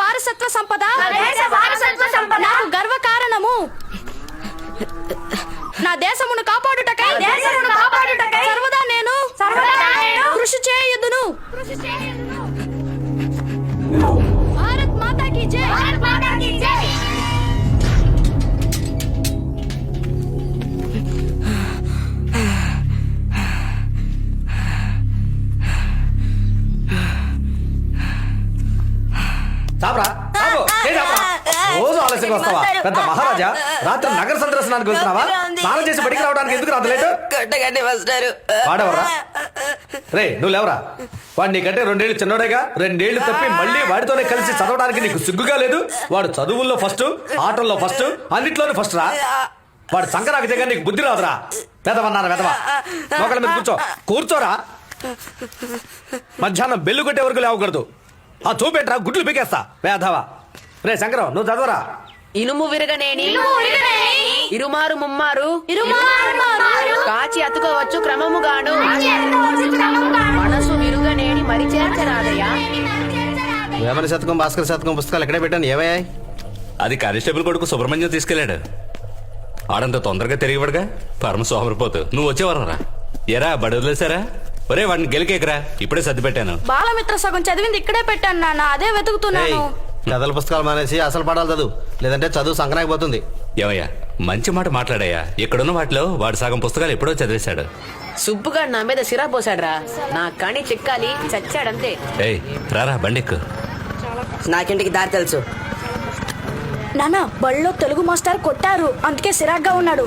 వారసత్వ సంపద? దేశ వారసత్వ సంపద. నాకు గర్వ కారణము. నా దేశమును కాపాడుటకై సర్వదా నేను కృషి చేయుదును. చాపరా చాపు ఏ చాపరా రోజు ఆలస్యంగా వస్తావా? పెద్ద మహారాజా రాత్రి నగర సందర్శనానికి వెళ్తున్నావా? స్నానం చేసి బడికి రావడానికి ఎందుకు రాదు? లేటు. కొట్టగానే వస్తారు వాడెవరా రే నువ్వు లేవరా? వాడు నీకంటే రెండేళ్ళు చిన్నోడేగా రెండేళ్ళు తప్పి మళ్ళీ వాడితోనే కలిసి చదవడానికి నీకు సిగ్గుగా లేదు? వాడు చదువుల్లో ఫస్ట్ ఆటల్లో ఫస్ట్ అన్నిట్లోనే ఫస్ట్ రా. వాడు సంకరాకి దగ్గర నీకు బుద్ధి రాదురా. పెదవన్నారా పెదవా ఒకళ్ళ మీద కూర్చో. కూర్చోరా. మధ్యాహ్నం బెల్లు కొట్టే వరకు లేవకూడదు. ఆ చూపెట్రా గుడ్లు పీకేస్తా. వేధవా రే శంకరం నువ్వు చదవరా? ఇనుము విరగనేని ఇనుము విరగనేని, ఇరుమారు ముమ్మారు. ఇరుమారు కాచి అతుకోవచ్చు క్రమముగాను. మనసు విరుగనేని మరి చేర్చరాదయ్యా. వేమన శతకం భాస్కర్ శతకం పుస్తకాలు ఎక్కడే పెట్టాను? ఏమయ్యాయి? అది కానిస్టేబుల్ కొడుకు సుబ్రహ్మణ్యం తీసుకెళ్ళాడు ఆడంత తొందరగా తిరిగిపడగా పరమ సోమరిపోతు నువ్వు వచ్చేవారా ఎరా బడి వదిలేసారా ఒరే వాడిని గెలికేకరా ఇప్పుడే సర్ది పెట్టాను బాలమిత్ర సగం చదివింది ఇక్కడే పెట్టాను నాన్న. అదే వెతుకుతున్నాను. కథల పుస్తకాలు మానేసి అసలు పడాలి చదువు. లేదంటే చదువు సంక్రాంతి పోతుంది ఏమయ్యా మంచి మాట మాట్లాడయ్యా ఇక్కడున్న వాటిలో వాడు సగం పుస్తకాలు ఎప్పుడో చదివేశాడు. సుబ్బుగాడు నా మీద సిరా పోసాడురా నా కణి చిక్కాలి చచ్చాడంతే. ఏయ్ రారా బండెక్కు. నాకింటికి దారి తెలుసు. నాన్న బళ్ళో తెలుగు మాస్టర్ కొట్టారు. అందుకే సిరాగ్గా ఉన్నాడు.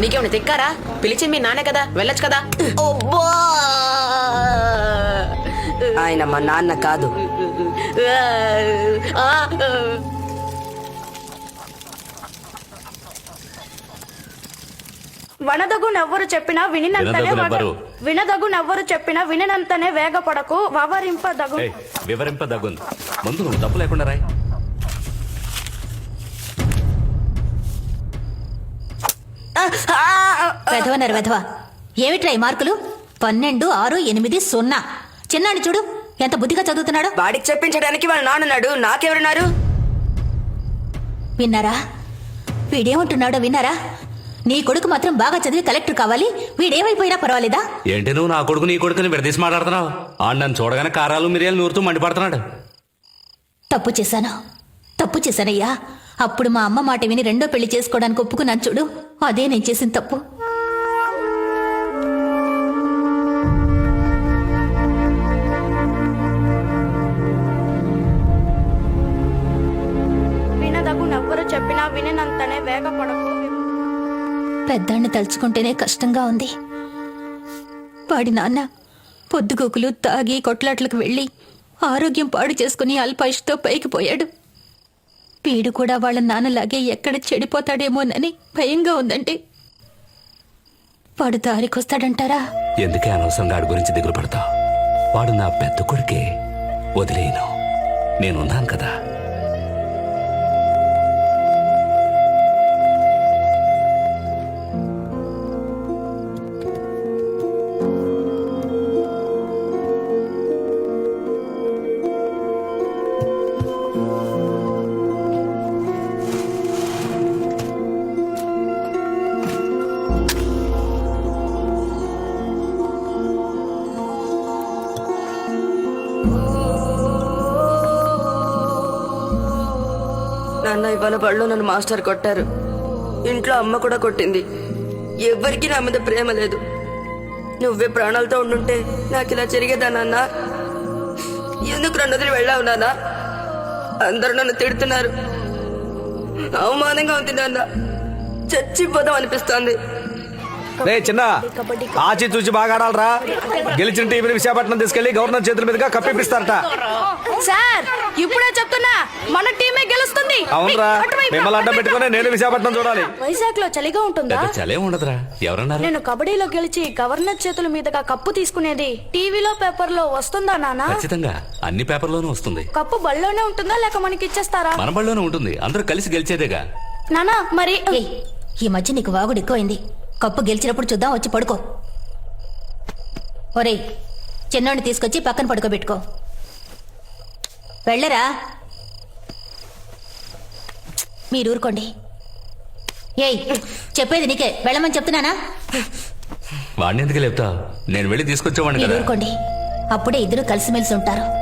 నీకేమైనా తిక్కారా? పిలిచి మీ నానే కదా వెళ్ళొచ్చు కదా. ఆయన మా నాన్న కాదు. వనదగునెవ్వరు చెప్పినా వినినంతనే. వగ- వినదగునెవ్వరు చెప్పినా వినినంతనే వేగపడకు వవరింపదగు ఏయ్ వివరింపదగ్గుంది ముందు నువ్వు తప్పు లేకుండా రాయ్. వెధవనరు వెధవ. ఏమిట్రా ఈ మార్కులు? పన్నెండు ఆరు ఎనిమిది సున్నా. చిన్నాడు చూడు ఎంత బుద్ధిగా చదువుతున్నాడో. వాడికి చెప్పించడానికి వాళ్ళ నాన్నున్నాడు నాకెవరున్నారు? విన్నారా? వీడేమంటున్నాడో విన్నారా? నీ కొడుకు మాత్రం బాగా చదివి కలెక్టర్ కావాలి. వీడేమైపోయినా పర్వాలేదా? ఏంటి నువ్వు నా కొడుకు నీ కొడుకుని విడదీసి మాట్లాడుతున్నావు? ఆడు నన్ను చూడగానే కారాలు మిరియాలు నూరుతూ మండిపడుతున్నాడు. తప్పు చేశాను. తప్పు చేశానయ్యా. అప్పుడు మా అమ్మ మాట విని రెండో పెళ్ళి చేసుకోవడానికి ఒప్పుకున్నాను చూడు. అదే నేను చేసిన తప్పు. వినదగునెవ్వరు చెప్పినా వినినంతనే వేగపడకు పెద్దాన్ని తలుచుకుంటేనే కష్టంగా ఉంది. వాడి నాన్న పొద్దుగోకులు తాగి కొట్లాట్లకు వెళ్ళి ఆరోగ్యం పాడు చేసుకుని అల్పాయుష్తో పైకి పోయాడు. వీడు కూడా వాళ్ళ నాన్నలాగే ఎక్కడ చెడిపోతాడేమోనని భయంగా ఉందంటే. వాడు దారికొస్తాడంటారా? ఎందుకే అనవసరంగా ఆడి గురించి దిగులు పడతావు? వాడు నా పెద్ద కొడుకే. వదిలేయను. నేనున్నాను కదా. నాన్న ఇవాళ బడిలో నన్ను మాస్టర్ కొట్టారు. ఇంట్లో అమ్మ కూడా కొట్టింది. ఎవ్వరికీ నా మీద ప్రేమ లేదు. నువ్వే ప్రాణాలతో ఉండుంటే నాకు ఇలా జరిగేదా నాన్న? ఎందుకు రెండు వదిలి వెళ్ళావు నాన్న? అందరూ నన్ను తిడుతున్నారు. అవమానంగా ఉంది నాన్న. చచ్చిపోదాం అనిపిస్తోంది. రే చిన్న ఆచి చూసి బాగా ఆడాలరా? గెలిచిన టీవీని విశాఖపట్నం తీసుకెళ్ళి గవర్నర్ చేతుల మీదుగా కప్పిపిస్తారట సార్ ఇప్పుడే చెప్తున్నా మన టీమే గెలుస్తుంది. అవునరా మిమ్మల్ని అడ్డం పెట్టుకుని నేను విశాఖపట్నం చూడాలి. వైజాగ్లో చలిగా ఉంటుందా? చలే ఉండదురా. ఎవరన్నారు? నేను కబడ్డీలో గెలిచి గవర్నర్ చేతుల మీదుగా కప్పు తీసుకునేది టీవీలో పేపర్లో వస్తుందా నానా? ఖచ్చితంగా. అన్ని పేపర్లోనూ వస్తుంది. కప్పు బళ్ళోనే ఉంటుందా లేక మనకి ఇచ్చేస్తారా? మన బడిలోనే ఉంటుంది. అందరూ కలిసి గెలిచేదేగా. నానా మరి ఈ మధ్య నీకు వాగుడు ఎక్కువైంది. కప్పు గెలిచినప్పుడు చూద్దాం వచ్చి పడుకో. ఒరేయ్ చిన్నోడిని తీసుకొచ్చి పక్కన పడుకోబెట్టుకో. వెళ్ళరా? మీరు ఊరుకోండి. ఏయ్ చెప్పేది నీకే. వెళ్ళమని చెప్తున్నానా? వాడిని ఎందుకు లేపుతావు నేను వెళ్ళి తీసుకొచ్చేవాడిని మీరు కదా. ఊరుకోండి. అప్పుడే ఇద్దరు కలిసిమెలిసి ఉంటారు.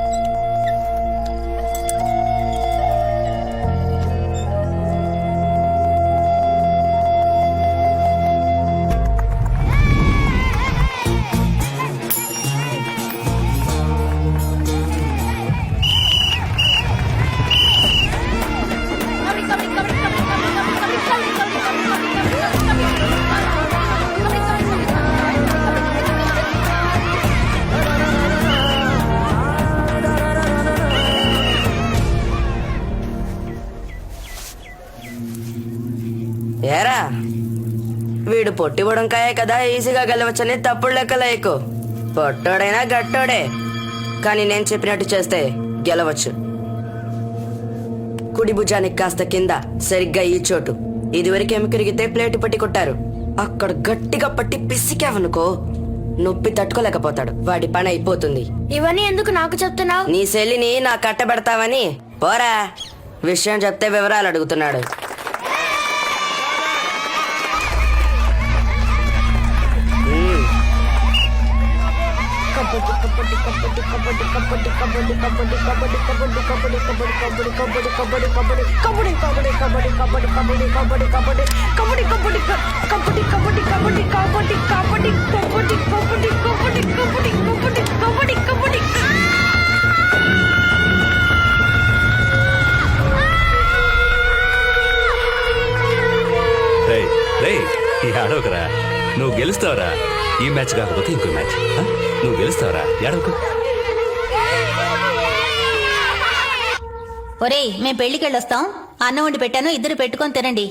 పొట్టి బుడంకాయే కదా ఈజీగా గెలవచ్చని తప్పుడు లెక్కల ఎక్కువ. పొట్టోడైనా గట్టోడే. కానీ నేను చెప్పినట్టు చేస్తే గెలవచ్చు. కుడి భుజానికి కాస్త కింద సరిగ్గా ఈ చోటు. ఇదివరకు ఎముకరిగితే ప్లేటు పట్టి కొట్టారు. అక్కడ గట్టిగా పట్టి పిసికావనుకో నొప్పి తట్టుకోలేకపోతాడు. వాడి పని అయిపోతుంది. ఇవన్నీ ఎందుకు నాకు చెప్తున్నావు? నీ చెల్లిని నా కట్టబెడతావని పోరా. విషయం చెప్తే వివరాలు అడుగుతున్నాడు. రేయ్ రేయ్ ఈ ఆడవకరా నువ్వు గెలుస్తావురా. ఈ మ్యాచ్ కాకపోతే ఇంకో మ్యాచ్? నువ్వు గెలుస్తావురా? ఏడవకు. ఒరేయ్ మేం పెళ్ళికి వెళ్ళొస్తాం అన్నం వండి పెట్టాను ఇద్దరు పెట్టుకొని తినండి.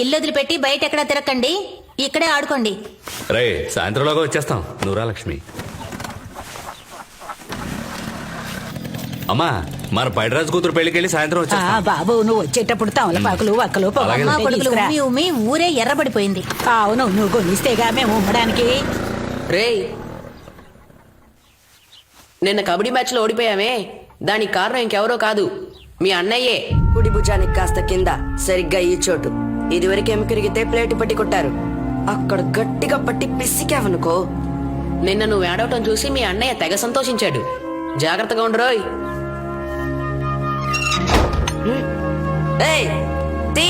ఇల్లు వదిలిపెట్టి బయట ఎక్కడా తిరగండి ఇక్కడే ఆడుకోండి. రే సాయంత్రంలోగా వచ్చేస్తాం. నువ్వురా లక్ష్మి. అమ్మా మన పైడరాజు కూతురు పెళ్ళికి వెళ్ళి సాయంత్రం ఆ వచ్చేస్తాం. బాబు నువ్వు వచ్చేటప్పుడు తమలపాకులు వక్కలు కొడుకులు ఊరే ఎర్రబడిపోయింది. అవును నువ్వు కొనిస్తేగా మేము ఉమ్మడానికి. రేయ్ నిన్న కబడ్డీ మ్యాచ్లో ఓడిపోయామే. దానికి కారణం ఇంకెవరో కాదు మీ అన్నయ్యే. కుడి భుజానికి కాస్త కింద సరిగ్గా ఈ చోటు. ఇదివరకు ఎముకరిగితే ప్లేటు పట్టి కొట్టారు. అక్కడ గట్టిగా పట్టి పిసికావనుకో. నిన్న నువ్వు ఏడవటం చూసి మీ అన్నయ్య తెగ సంతోషించాడు. జాగ్రత్తగా ఉండరోయ్ ఏయ్ తీ.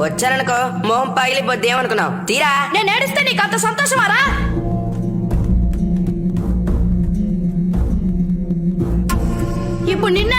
వచ్చారనుకో మొహం పగిలిపోద్ది ఏమనుకున్నావు? తీరా. నేను ఏడిస్తే నీకు అంత సంతోషమారా ఇప్పుడు నిన్న